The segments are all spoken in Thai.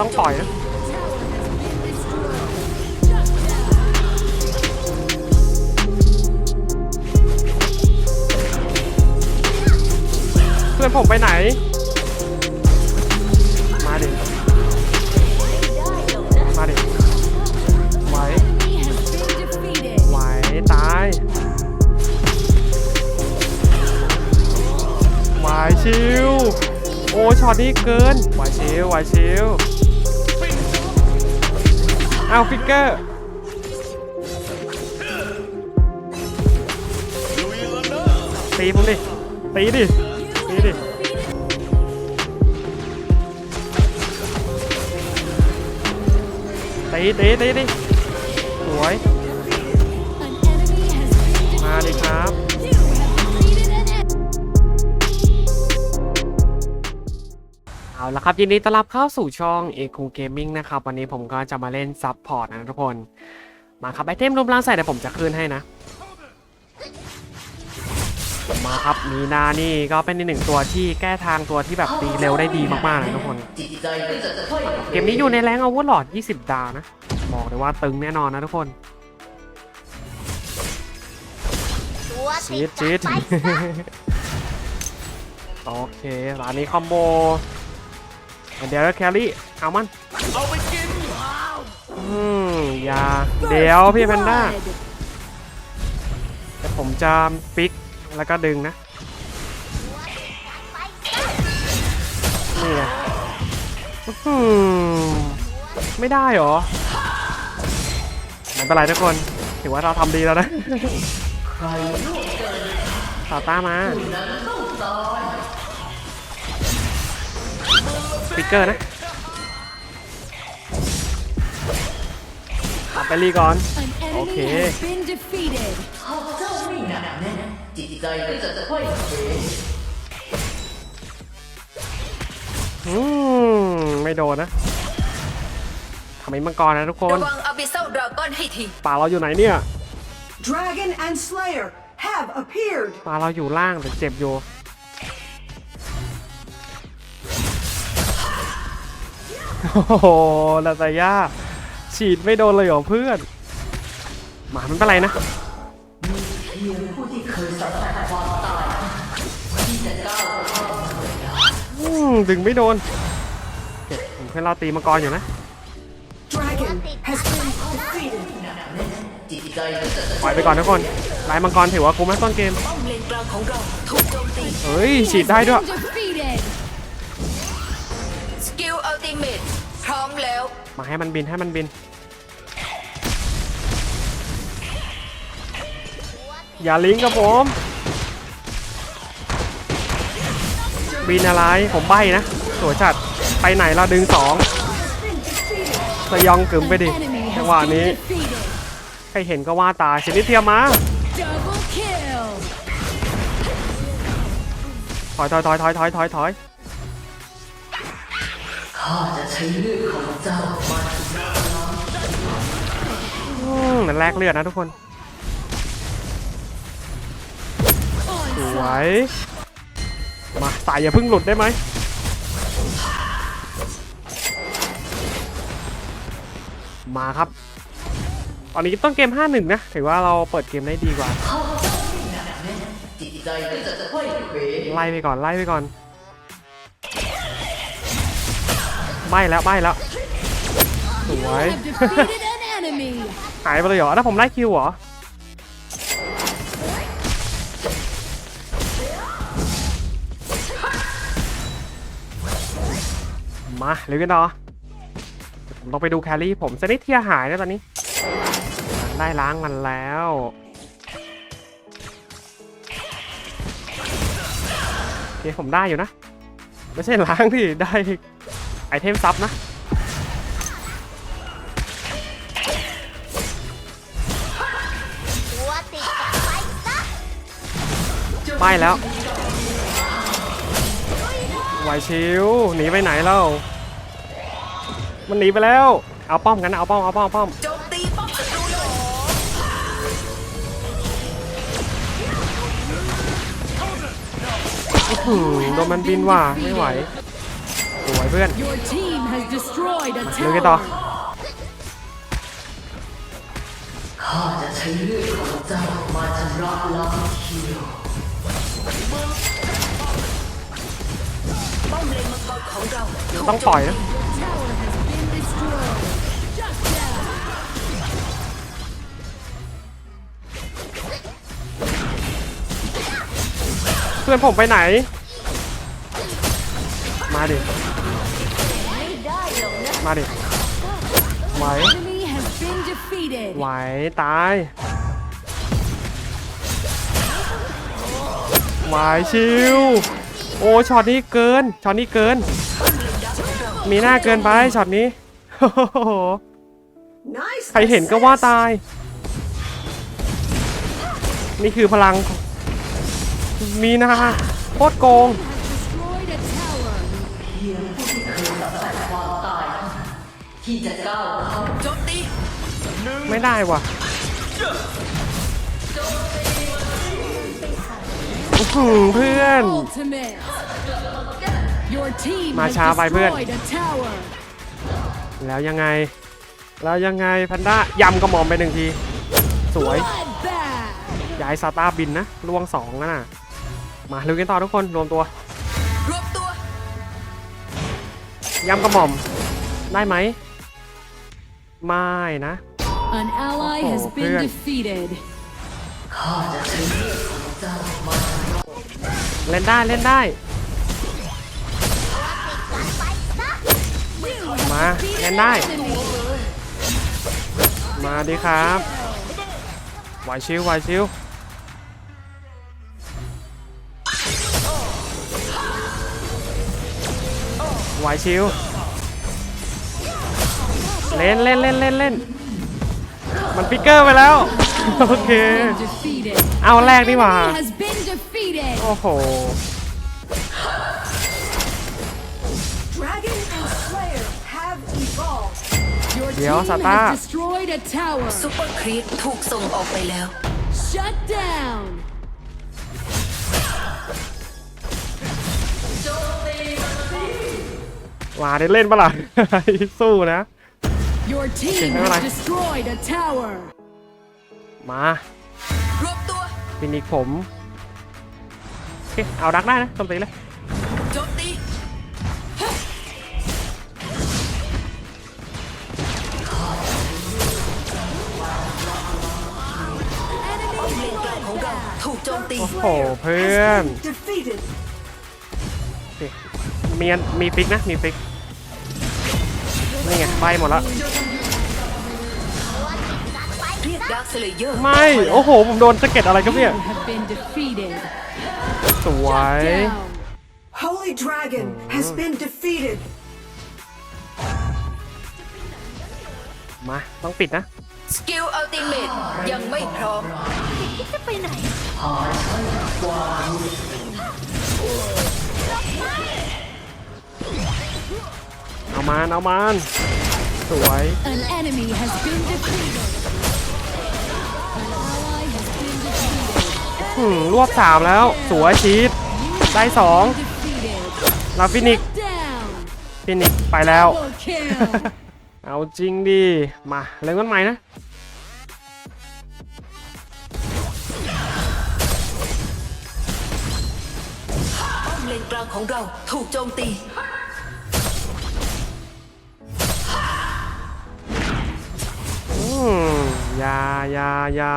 ต้องปล่อยนะเพื่อนผมไปไหน มาดิ มาดิ ไหว ไหว ตาย ไหวชิว โอ้ช็อตนี้เกิน ไหวชิว ไหวชิว เอาฟิกเกอร์ตีผมดิตีดิตีดิตีตีตีดิสวย มาดิครับ ละครับยินดีต้อนรับเข้าสู่ช่องเอคูเกมมิ่งนะครับวันนี้ผมก็จะมาเล่นซับพอร์ตนะทุกคน มาครับไอเทมรวมร่างใส่เดี๋ยวผมจะคืนให้นะ มาครับมีนานี่ก็เป็นหนึ่งตัวที่แก้ทางตัวที่แบบตีเร็วได้ดีมากๆเลยทุกคน เกมนี้อยู่ในแรงอาวุธหลอด 20 ดาวนะ บอกเลยว่าตึงแน่นอนนะทุกคนจี๊ดจี๊ดโอเคร้านนี้คอมโบ เดี๋ยวแครี่เอามันเอาไปกินอืมอย่าเดี๋ยวพี่แพนด้าแต่ผมจะปิกแล้วก็ดึงนะนี่ไงอื้อหือไม่ได้เหรอไม่เป็นไรทุกคน ถือว่าเราทำดีแล้วนะต่อต้ามา ปิกเกอร์นะตัดไปรีก่อน Okay. Been defeated. จิตใจก็จะค่อยเขวอืมไม่โดนนะทำไมมังกรนะทุกคนระวังอาบิเซลดราก้อนให้ทีป่าเราอยู่ไหนเนี่ย Dragon and Slayer have appeared. ป่าเราอยู่ล่างแต่เจ็บอยู่ โอ้โหลาตายาฉีดไม่โดนเลยเหรอเพื่อน หมามันเป็นไรนะอืมดึงไม่โดนเก็บผมเพื่อนเราตีมังกรอยู่นะ Dragon has been defeated. จิตใจก็จะปล่อยไปก่อนทุกคนลายมังกรถือว่าคุ้มไหมต้นเกม ป้อมเลนกลางของเราถูกโจมตี เฮ้ยฉีดได้ด้วย Been defeated. ติเมทพร้อมแล้ว มาให้มันบินให้มันบิน อย่าลิงก์กับผม บินอะไร ผมใบนะสวยจัด ไปไหนเราดึงสองสยองกึ๋มไปดิ จังหวะนี้ ใครเห็นก็ว่าตายชนิดเทียมมาถอยถอยถอยถอยถอยถอยถอย ข้าจะใช้เลือดของเจ้ามาอืมมันแลกเลือดนะทุกคน สวย มาสายอย่าเพิ่งหลุดได้ไหม มาครับ ตอนนี้ต้นเกม 5-1 นะ ถือว่าเราเปิดเกมได้ดีกว่าจิตใจก็จะค่อยเขว ไล่ไปก่อนไล่ไปก่อน ใบแล้วใบแล้วสวยหายไปเลยเหรอถ้าผมไล่คิวเหรอมาเร็วกันต่อผมต้องไปดูแครี่ผมสนิทเทียหายแล้วตอนนี้ ได้ล้างมันแล้วโอเคผมได้อยู่นะ ไม่ใช่ล้างที่ได้ ไอเทมซับนะไม่แล้ว ไหวชิวหนีไปไหนแล้วมันหนีไปแล้ว เอาป้อมกันนะเอาป้อม เอาป้อมเอาป้อม โจมตีป้อมศัตรูเลยอื้อหือโดนมันบินว่ะไม่ไหว สวยเพื่อน Your team has destroyed a ลุยกันต่อ tower. ข้าจะใช้เลือดของเจ้ามาชำระล้างเคียวป้อมเลนมังกรของเราถูกต้องปล่อยนะ Tower has been destroyed. Shut down. เพื่อนผมไปไหน มาดิ มาดิไหว Enemy has been defeated. ไหวตายไหวชิวโอ้ช็อตนี้เกินช็อตนี้เกิน มีหน้าเกินไปช็อตนี้โอ้โห Nice. ใครเห็นก็ว่าตาย นี่คือพลังของมีนาโคตรโกง Destroyed a tower. ที่จะก้าวเข้าโจมตีไม่ได้ว่ะอื้อหือเพื่อน Ultimate. Your team มา has ช้าไปเพื่อน destroyed a tower. แล้วยังไง แล้วยังไงแพนด้ายำกระหม่อมไปหนึ่งที สวย Bloodbath. ย้ายซาตาบินนะล่วงสองแล้วน่ะ มาลุยกันต่อทุกคนรวมตัว รวมตัวยำกระหม่อม ได้ไหม ไม่นะ An ally has Oh, been man. defeated. ข้าจะใช้เลือดของเจ้ามาชำระเล่นได้เล่นได้ มาเล่นได้ Enemy. มาดีครับไหวชิวไหวชิวไหวชิว เล่นเล่นเล่นเล่นเล่นมันปิกเกอร์ไปแล้ว โอเค Been defeated. เอาแรกนี่หว่า Enemy has been defeated. โอ้โห Dragon and Slayer have evolved. Your เดี๋ยว team ซาต้า has destroyed a tower. ซูเปอร์ครีปถูกส่งออกไปแล้ว Shut down. ว่าได้เล่นปะล่ะ สู้นะ Your team Okay, never has mind. destroyed a tower. มารวมตัวฟินิกผมโอเคเอาดักได้นะต้มตีเลยโจมตีป้อมเลนกลางของเราถูกโจมตีโอ้โหเพื่อน Been defeated. โอเคมีอันมีฟิกนะมีฟิกนี่ไงไปหมดแล้ว เรียกดาร์คสเลเยอร์ไม่ โอ้โห ผมโดนสะเก็ดอะไรครับเนี่ย You have been defeated. สวย Down. Holy Dragon has been defeated. มา ต้องปิดนะ สกิลอัลติเมตยังไม่พร้อม เอามานเอามานสวย An enemy has been defeated. รวบสามแล้ว สวยชีสได้สอง Defeated. ลาฟินิก Down. ฟินิกไปแล้ว Double kill. เอาจริงดิ มาเล่นกันใหม่นะป้อมเลนกลางของเราถูกโจมตี อืมอยาอยา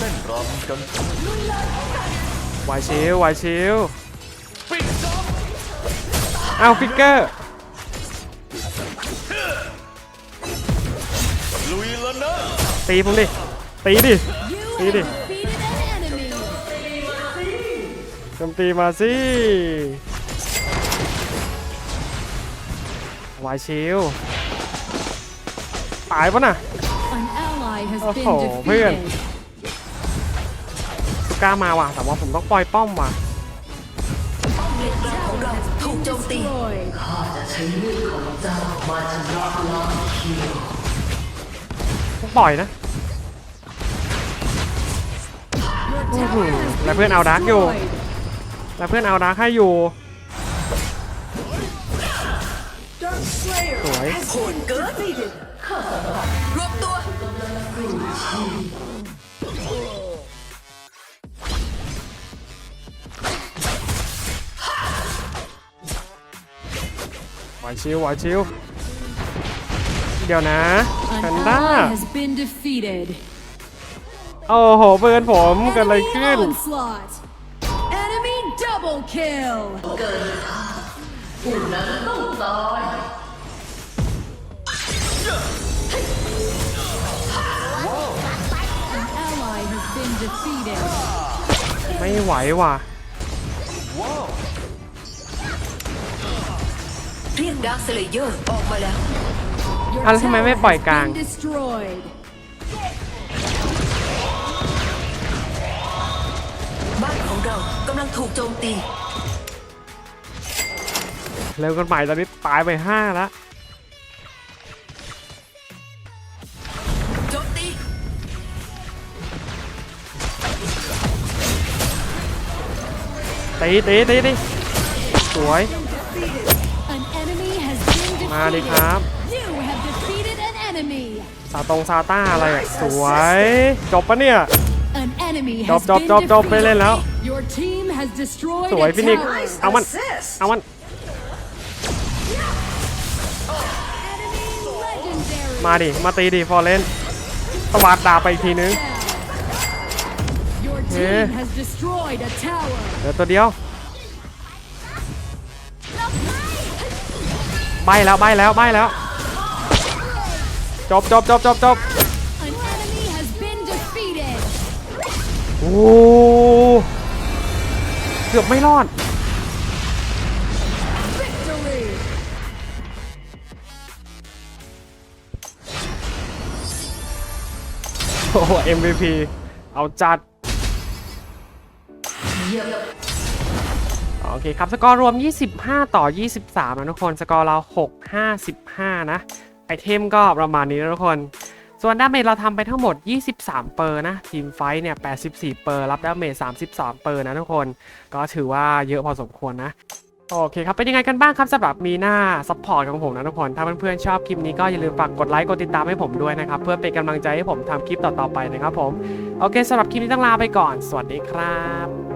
อยาไหวชิวไหวชิวเอาฟิกเกอร์ตีผมดิ ตีดิ You Eat have it. defeated an enemy. โจมตีมาสิไหวชิวตายปะน่ะ An ally has Oh, been man. defeated. สุ ก้ามาว่ะแต่ว่าผมต้องปล่อยป้อมว่ะป้อมเลนกลางของเราถูกโจมตี Destroyed. ข้าจะใช้เลือดของเจ้ามาชำระล้างเคียวต้องปล่อยนะ Your tower has แล้ว been เพื่อนเอาดาร์กอยู่ destroyed. แล้วเพื่อนเอาดาร์กให้อยู่ Dark Slayer Ủa? has been defeated. รวมตัว วชิวไหวชิว เดี๋ยวนะแพ An นด้า ally has been defeated. โอ้โหเพื่อนผมเกิดอะไร Enemy ขึ้น onslaught. Enemy double kill. ผู้นั้นต้องตาย An ally has been defeated. ไม่ไหวว่ะ เรียกดาร์คสเลเยอร์ออกมาแล้ว Your อะแล้วทำไม tower ไม่ปล่อย has กลาง been destroyed. บ้านของเรากำลังถูกโจมตี เร็วกันใหม่ตอนนี้ตายไปห้าแล้วโจมตี ตีตีตีตีสวย มาดิ defeated. ครับ You have defeated an enemy. ซาตรงซาต้าอะไรอะสวย จบปะเนี่ย An enemy Chop, has chop, been chop, chop ไม่ defeated. เล่นแล้ว Your team has destroyed สวย a ฟินิก tower. เอามัน Assist. เอามัน Enemy legendary. มาดิ มาตีดิฟอร์เรนตวาดดาบไปอีกทีนึง Your Yeah. team has destroyed a tower. เหลือตัวเดียว ใบแล้วใบแล้วใบแล้ว จบจบจบจบจบ An enemy has been defeated. โอ้เกือบไม่รอด Victory. โอ้โห MVP เอาจัด เยี่ยมโอ เคครับสกอร์รวม 25 ต่อ 23 นะทุกคนสกอร์เรา 6 55 นะ ไอเทมก็ประมาณนี้นะทุกคน ส่วนดาเมจเราทำไปทั้งหมด 23 เปอร์นะ ทีมไฟท์เนี่ย 84 เปอร์รับดาเมจ 32 เปอร์นะทุกคน ก็ถือว่าเยอะพอสมควรนะโอเคครับ เป็นยังไงกันบ้างครับสำหรับมีหน้าซัพพอร์ตของผมนะทุกคน ถ้าเพื่อนๆชอบคลิปนี้ก็อย่าลืมฝากกดไลค์กดติดตามให้ผมด้วยนะครับ เพื่อเป็นกำลังใจให้ผมทำคลิปต่อๆไปนะครับผม โอเคสำหรับคลิปนี้ต้องลาไปก่อน สวัสดีครับ